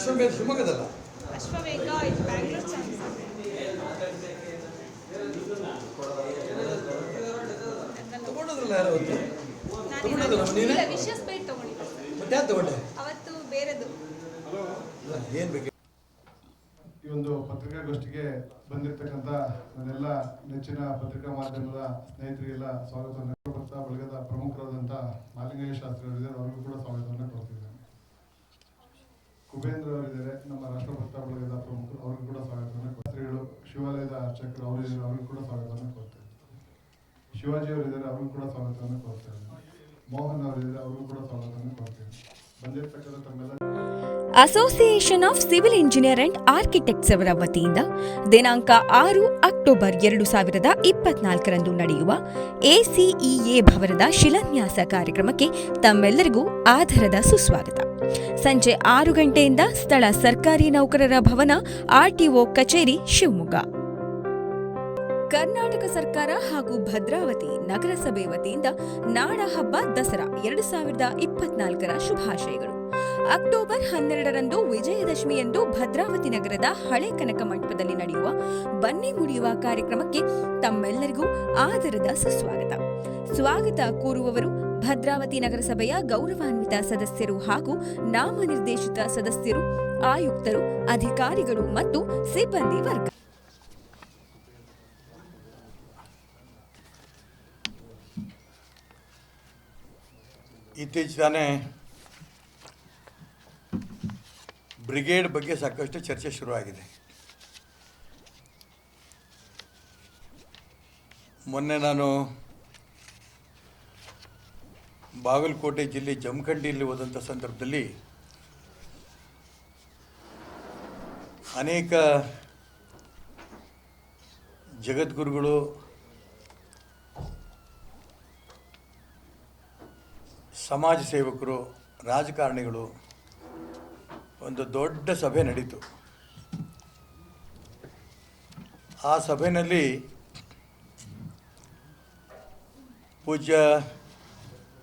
ಅಶ್ವಮೇಧ ಶಿವಮೊಗ್ಗದಲ್ಲ? ಅಶ್ವವೇಗ ಇದು ಬ್ಯಾಂಗ್ಳೂರ್ ಚಾನ್ಸ್ ತಗೊಂಡದ್ರಲ್ಲ ಯಾರೋ ಹೊತ್ತು ತಗೊಂಡದಲ್ಲ ನೀನೇ? ಇಲ್ಲ ವಿಶಸ್ ಬೈಟ್ ತಗೊಂಡಿದ್ದೆ. ಮತ್ತೆ ಯಾರು ತಗೊಂಡೆ? ಅವತ್ತು ಬೇರೆದು. ಏನು ಬೇಕು? ಈ ಒಂದು ಪತ್ರಿಕಾಗೋಷ್ಠಿಗೆ ಬಂದಿರತಕ್ಕಂತ ನನ್ನೆಲ್ಲ ನೆಚ್ಚಿನ ಪತ್ರಿಕಾ ಮಾಧ್ಯಮದ ಸ್ನೇಹಿತರಿಗೆಲ್ಲ ಸ್ವಾಗತವನ್ನು ಕೊಡ್ತಾ ಬಳಗದ ಪ್ರಮುಖರಾದಂಥ ಮಾಲಿಂಗಯ್ಯ ಶಾಸ್ತ್ರಿಯವರಿದ್ದಾರೆ ಅವ್ರಿಗೂ ಕೂಡ ಸ್ವಾಗತವನ್ನು ಕೊಡ್ತಿದ್ದೇನೆ ಕುಬೇಂದ್ರ ಅವರಿದ್ದಾರೆ, ನಮ್ಮ ರಾಷ್ಟ್ರಭಕ್ತ ಬಳಗದ ಪ್ರಮುಖರು, ಅವ್ರಿಗೂ ಕೂಡ ಸ್ವಾಗತವನ್ನು ಶಾಸ್ತ್ರಿಗಳು ಶಿವಾಲಯದ ಅರ್ಚಕರು ಅವರಿದ್ದಾರೆ ಅವ್ರಿಗೂ ಕೂಡ ಸ್ವಾಗತವನ್ನು ಕೊಡ್ತೇವೆ ಶಿವಾಜಿ ಅವರಿದ್ದಾರೆ, ಅವ್ರಿಗೂ ಕೂಡ ಸ್ವಾಗತವನ್ನು ಕೊಡ್ತೇವೆ ಮೋಹನ್ ಅವರಿದ್ದಾರೆ, ಅವ್ರಿಗೂ ಕೂಡ ಸ್ವಾಗತವನ್ನು ಕೊಡ್ತೇವೆ ಬಂದಿರತಕ್ಕಂಥ ತಮ್ಮೆಲ್ಲ association of civil engineer and architects ಅವರ ವತಿಯಿಂದ ದಿನಾಂಕ ಆರು ಅಕ್ಟೋಬರ್ ಎರಡು ಸಾವಿರದ ಇಪ್ಪತ್ನಾಲ್ಕರಂದು ನಡೆಯುವ ಎಸಿಇಎ ಭವನದ ಶಿಲಾನ್ಯಾಸ ಕಾರ್ಯಕ್ರಮಕ್ಕೆ ತಮ್ಮೆಲ್ಲರಿಗೂ ಆಧಾರದ ಸುಸ್ವಾಗತ. ಸಂಜೆ ಆರು ಗಂಟೆಯಿಂದ ಸ್ಥಳ ಸರ್ಕಾರಿ ನೌಕರರ ಭವನ ಆರ್ಟಿಒ ಕಚೇರಿ, ಶಿವಮೊಗ್ಗ. ಕರ್ನಾಟಕ ಸರ್ಕಾರ ಹಾಗೂ ಭದ್ರಾವತಿ ನಗರಸಭೆ ವತಿಯಿಂದ ನಾಡ ಹಬ್ಬ ದಸರಾ ಎರಡು ಸಾವಿರದ ಇಪ್ಪತ್ನಾಲ್ಕರ ಶುಭಾಶಯಗಳು. ಅಕ್ಟೋಬರ್ ಹನ್ನೆರಡರಂದು ವಿಜಯದಶಮಿಯಂದು ಭದ್ರಾವತಿ ನಗರದ ಹಳೆ ಕನಕ ಮಂಟಪದಲ್ಲಿ ನಡೆಯುವ ಬನ್ನಿ ಮುಡಿಯುವ ಕಾರ್ಯಕ್ರಮಕ್ಕೆ ತಮ್ಮೆಲ್ಲರಿಗೂ ಆದರದ ಸುಸ್ವಾಗತ. ಸ್ವಾಗತ ಕೋರುವವರು ಭದ್ರಾವತಿ ನಗರಸಭೆಯ ಗೌರವಾನ್ವಿತ ಸದಸ್ಯರು ಹಾಗೂ ನಾಮನಿರ್ದೇಶಿತ ಸದಸ್ಯರು, ಆಯುಕ್ತರು, ಅಧಿಕಾರಿಗಳು ಮತ್ತು ಸಿಬ್ಬಂದಿ ವರ್ಗ. ಇತ್ತೀಚೆಗೆ ಬ್ರಿಗೇಡ್ ಬಗ್ಗೆ ಸಾಕಷ್ಟು ಚರ್ಚೆ ಶುರುವಾಗಿದೆ. ಮೊನ್ನೆ ನಾನು ಬಾಗಲಕೋಟೆ ಜಿಲ್ಲೆ ಜಮಖಂಡಿಯಲ್ಲಿ ಹೋದಂಥ ಸಂದರ್ಭದಲ್ಲಿ ಅನೇಕ ಜಗದ್ಗುರುಗಳು, ಸಮಾಜ ಸೇವಕರು, ರಾಜಕಾರಣಿಗಳು, ಒಂದು ದೊಡ್ಡ ಸಭೆ ನಡೀತು. ಆ ಸಭೆಯಲ್ಲಿ ಪೂಜ್ಯ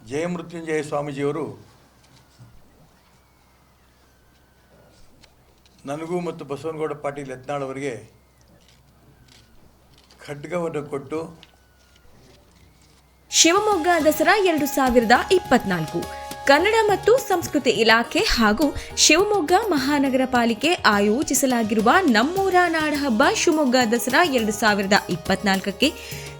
ಜಯಮೃತ್ಯುಂಜಯ ಸ್ವಾಮೀಜಿಯವರು ನನಗೂ ಮತ್ತು ಬಸವನಗೌಡ ಪಾಟೀಲ್ ಯತ್ನಾಳ್ ಅವರಿಗೆ ಖಡ್ಗವನ್ನು ಕೊಟ್ಟು ಶಿವಮೊಗ್ಗ ದಸರಾ ಎರಡು ಸಾವಿರದ ಇಪ್ಪತ್ನಾಲ್ಕು. ಕನ್ನಡ ಮತ್ತು ಸಂಸ್ಕೃತಿ ಇಲಾಖೆ ಹಾಗೂ ಶಿವಮೊಗ್ಗ ಮಹಾನಗರ ಪಾಲಿಕೆ ಆಯೋಜಿಸಲಾಗಿರುವ ನಮ್ಮೂರ ನಾಡಹಬ್ಬ ಶಿವಮೊಗ್ಗ ದಸರಾ ಎರಡು ಸಾವಿರದ ಇಪ್ಪತ್ನಾಲ್ಕಕ್ಕೆ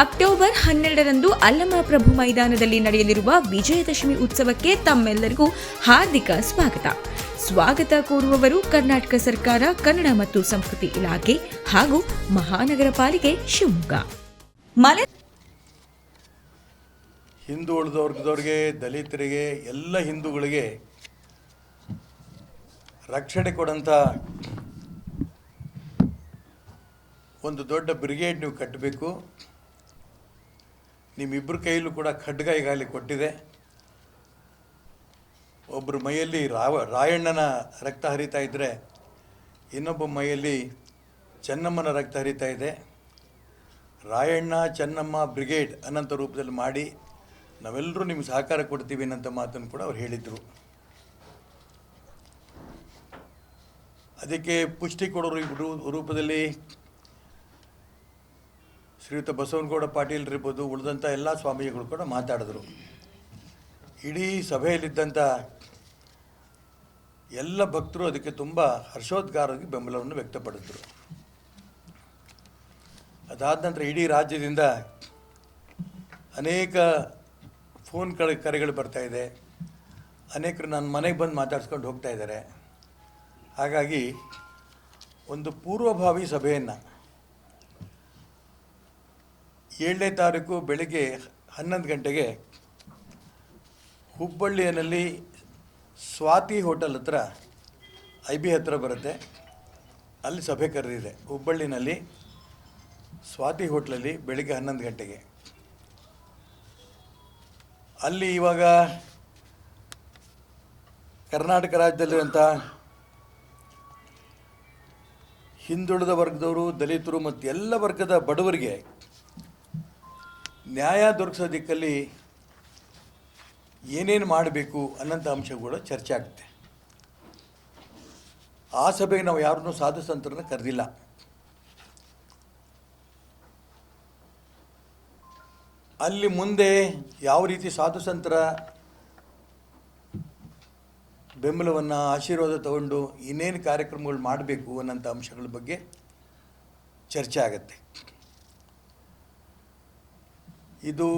ಅಕ್ಟೋಬರ್ ಹನ್ನೆರಡರಂದು ಅಲ್ಲಮಪ್ರಭು ಮೈದಾನದಲ್ಲಿ ನಡೆಯಲಿರುವ ವಿಜಯದಶಮಿ ಉತ್ಸವಕ್ಕೆ ತಮ್ಮೆಲ್ಲರಿಗೂ ಹಾರ್ದಿಕ ಸ್ವಾಗತ. ಸ್ವಾಗತ ಕೋರುವವರು ಕರ್ನಾಟಕ ಸರ್ಕಾರ, ಕನ್ನಡ ಮತ್ತು ಸಂಸ್ಕೃತಿ ಇಲಾಖೆ ಹಾಗೂ ಮಹಾನಗರ ಪಾಲಿಕೆ ಶಿವಮೊಗ್ಗ. ಮಲೆ ಹಿಂದುಳಿದ ವರ್ಗದವ್ರಿಗೆ ದಲಿತರಿಗೆ, ಎಲ್ಲ ಹಿಂದೂಗಳಿಗೆ ರಕ್ಷಣೆ ಕೊಡಂತ ಒಂದು ದೊಡ್ಡ ಬ್ರಿಗೇಡ್ ನೀವು ಕಟ್ಟಬೇಕು. ನಿಮ್ಮಿಬ್ಬರ ಕೈಯಲ್ಲೂ ಕೂಡ ಖಡ್ಗ ಈಗಾಗಲೇ ಕೊಟ್ಟಿದೆ. ಒಬ್ಬರು ಮೈಯಲ್ಲಿ ರಾವ, ರಾಯಣ್ಣನ ರಕ್ತ ಹರಿತಾ ಇದ್ದರೆ ಇನ್ನೊಬ್ಬ ಮೈಯಲ್ಲಿ ಚೆನ್ನಮ್ಮನ ರಕ್ತ ಹರಿತಾ ಇದೆ. ರಾಯಣ್ಣ, ಚೆನ್ನಮ್ಮ, ಬ್ರಿಗೇಡ್ ಅನ್ನಂಥ ರೂಪದಲ್ಲಿ ಮಾಡಿ ನಾವೆಲ್ಲರೂ ನಿಮ್ಗೆ ಸಹಕಾರ ಕೊಡ್ತೀವಿ ಅನ್ನೋಂಥ ಮಾತನ್ನು ಕೂಡ ಅವ್ರು ಹೇಳಿದರು. ಅದಕ್ಕೆ ಪುಷ್ಟಿ ಕೊಡೋರು ರೂಪದಲ್ಲಿ ಶ್ರೀಯುತ ಬಸವನಗೌಡ ಪಾಟೀಲ್ ಇರ್ಬೋದು ಉಳಿದಂಥ ಎಲ್ಲ ಸ್ವಾಮೀಜಿಗಳು ಕೂಡ ಮಾತಾಡಿದ್ರು. ಇಡೀ ಸಭೆಯಲ್ಲಿದ್ದಂಥ ಎಲ್ಲ ಭಕ್ತರು ಅದಕ್ಕೆ ತುಂಬ ಹರ್ಷೋದ್ಗಾರವಾಗಿ ಬೆಂಬಲವನ್ನು ವ್ಯಕ್ತಪಡಿಸಿದ್ರು. ಅದಾದ ನಂತರ ಇಡೀ ರಾಜ್ಯದಿಂದ ಅನೇಕ ಫೋನ್ ಕಳ ಕರೆಗಳು ಬರ್ತಾಯಿದೆ ಅನೇಕರು ನನ್ನ ಮನೆಗೆ ಬಂದು ಮಾತಾಡ್ಸ್ಕೊಂಡು ಹೋಗ್ತಾ ಇದ್ದಾರೆ. ಹಾಗಾಗಿ ಒಂದು ಪೂರ್ವಭಾವಿ ಸಭೆಯನ್ನು ಏಳನೇ ತಾರೀಕು ಬೆಳಗ್ಗೆ ಹನ್ನೊಂದು ಗಂಟೆಗೆ ಹುಬ್ಬಳ್ಳಿಯಲ್ಲಿ ಸ್ವಾತಿ ಹೋಟೆಲ್ ಹತ್ರ ಐ ಬಿ ಹತ್ರ ಬರುತ್ತೆ. ಅಲ್ಲಿ ಸಭೆ ಕರೆದಿದೆ. ಹುಬ್ಬಳ್ಳಿನಲ್ಲಿ ಸ್ವಾತಿ ಹೋಟ್ಲಲ್ಲಿ ಬೆಳಿಗ್ಗೆ ಹನ್ನೊಂದು ಗಂಟೆಗೆ. ಅಲ್ಲಿ ಇವಾಗ ಕರ್ನಾಟಕ ರಾಜ್ಯದಲ್ಲಿರುವಂಥ ಹಿಂದುಳಿದ ವರ್ಗದವರು, ದಲಿತರು ಮತ್ತು ಎಲ್ಲ ವರ್ಗದ ಬಡವರಿಗೆ ನ್ಯಾಯ ದೊರಕಿಸೋ ದಿಕ್ಕಲ್ಲಿ ಏನೇನು ಮಾಡಬೇಕು ಅನ್ನೋಂಥ ಅಂಶಗಳು ಚರ್ಚೆ ಆಗುತ್ತೆ. ಆ ಸಭೆಗೆ ನಾವು ಯಾರನ್ನೂ ಸಾಧು ಸಂತರನ್ನ ಕರೆದಿಲ್ಲ. ಅಲ್ಲಿ ಮುಂದೆ ಯಾವ ರೀತಿ ಸಾಧು ಸಂತರ ಬೆಂಬಲವನ್ನು ಆಶೀರ್ವಾದ ತಗೊಂಡು ಇನ್ನೇನು ಕಾರ್ಯಕ್ರಮಗಳು ಮಾಡಬೇಕು ಅನ್ನೋಂಥ ಅಂಶಗಳ ಬಗ್ಗೆ ಚರ್ಚೆ ಆಗುತ್ತೆ. ಇದು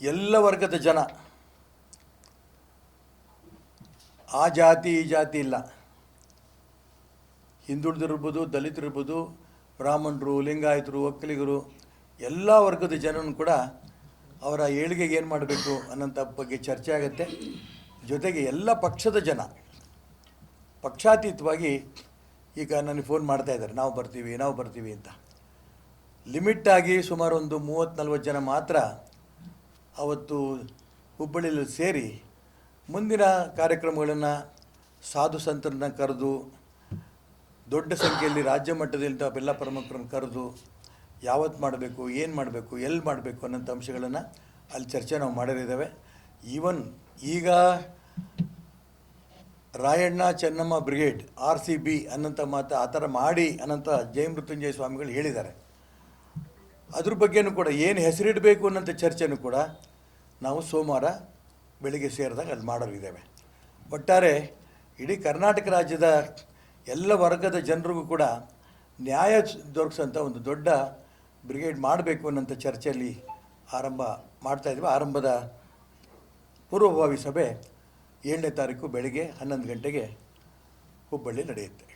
ಎಲ್ಲ ವರ್ಗದ ಜನ. ಆ ಜಾತಿ, ಈ ಜಾತಿ ಇಲ್ಲ. ಹಿಂದುಳಿದಿರ್ಬೋದು, ದಲಿತರಿರ್ಬೋದು, ಬ್ರಾಹ್ಮಣರು, ಲಿಂಗಾಯತರು, ಒಕ್ಕಲಿಗರು, ಎಲ್ಲ ವರ್ಗದ ಜನರನ್ನು ಕೂಡ ಅವರ ಏಳಿಗೆಗೆ ಏನು ಮಾಡಬೇಕು ಅನ್ನೋಂಥ ಬಗ್ಗೆ ಚರ್ಚೆ ಆಗುತ್ತೆ. ಜೊತೆಗೆ ಎಲ್ಲ ಪಕ್ಷದ ಜನ. ಪಕ್ಷಾತೀತವಾಗಿ ಈಗ ನನಗೆ ಫೋನ್ ಮಾಡ್ತಾ ಇದ್ದಾರೆ. ನಾವು ಬರ್ತೀವಿ ನಾವು ಬರ್ತೀವಿ ಅಂತ. ಲಿಮಿಟ್ಟಾಗಿ ಸುಮಾರು ಒಂದು ಮೂವತ್ತು ನಲ್ವತ್ತು ಜನ ಮಾತ್ರ ಅವತ್ತು ಹುಬ್ಬಳ್ಳಿಯಲ್ಲಿ ಸೇರಿ ಮುಂದಿನ ಕಾರ್ಯಕ್ರಮಗಳನ್ನು ಸಾಧು ಸಂತರನ್ನ ಕರೆದು, ದೊಡ್ಡ ಸಂಖ್ಯೆಯಲ್ಲಿ ರಾಜ್ಯ ಮಟ್ಟದಲ್ಲಿ ಎಲ್ಲ ಪ್ರಮುಖರನ್ನು ಕರೆದು ಯಾವತ್ತು ಮಾಡಬೇಕು, ಏನು ಮಾಡಬೇಕು, ಎಲ್ಲಿ ಮಾಡಬೇಕು ಅನ್ನೋಂಥ ಅಂಶಗಳನ್ನು ಅಲ್ಲಿ ಚರ್ಚೆ ನಾವು ಮಾಡಿರಿದ್ದೇವೆ. ಈವನ್ ಈಗ Rayanna Chennamma brigade R C B ಅನ್ನೋಂಥ ಮಾತು ಆ ಥರ ಮಾಡಿ ಅನ್ನೋಂಥ ಜಯ ಮೃತ್ಯುಂಜಯ ಸ್ವಾಮಿಗಳು ಹೇಳಿದ್ದಾರೆ. ಅದ್ರ ಬಗ್ಗೆನೂ ಕೂಡ ಏನು ಹೆಸರಿಡಬೇಕು ಅನ್ನೋಂಥ ಚರ್ಚೆನೂ ಕೂಡ ನಾವು ಸೋಮವಾರ ಬೆಳಿಗ್ಗೆ ಸೇರಿದಾಗ ಅಲ್ಲಿ ಮಾಡೋರಿದ್ದೇವೆ ಒಟ್ಟಾರೆ ಇಡೀ ಕರ್ನಾಟಕ ರಾಜ್ಯದ ಎಲ್ಲ ವರ್ಗದ ಜನರಿಗೂ ಕೂಡ ನ್ಯಾಯ ದೊರಕಿಸೋಂಥ ಒಂದು ದೊಡ್ಡ ಬ್ರಿಗೇಡ್ ಮಾಡಬೇಕು ಅನ್ನೋಂಥ ಚರ್ಚೆಯಲ್ಲಿ ಆರಂಭ ಮಾಡ್ತಾಯಿದ್ವಿ ಆರಂಭದ ಪೂರ್ವಭಾವಿ ಸಭೆ ಏಳನೇ ತಾರೀಕು ಬೆಳಿಗ್ಗೆ ಹನ್ನೊಂದು ಗಂಟೆಗೆ ಹುಬ್ಬಳ್ಳಿ ನಡೆಯುತ್ತೆ.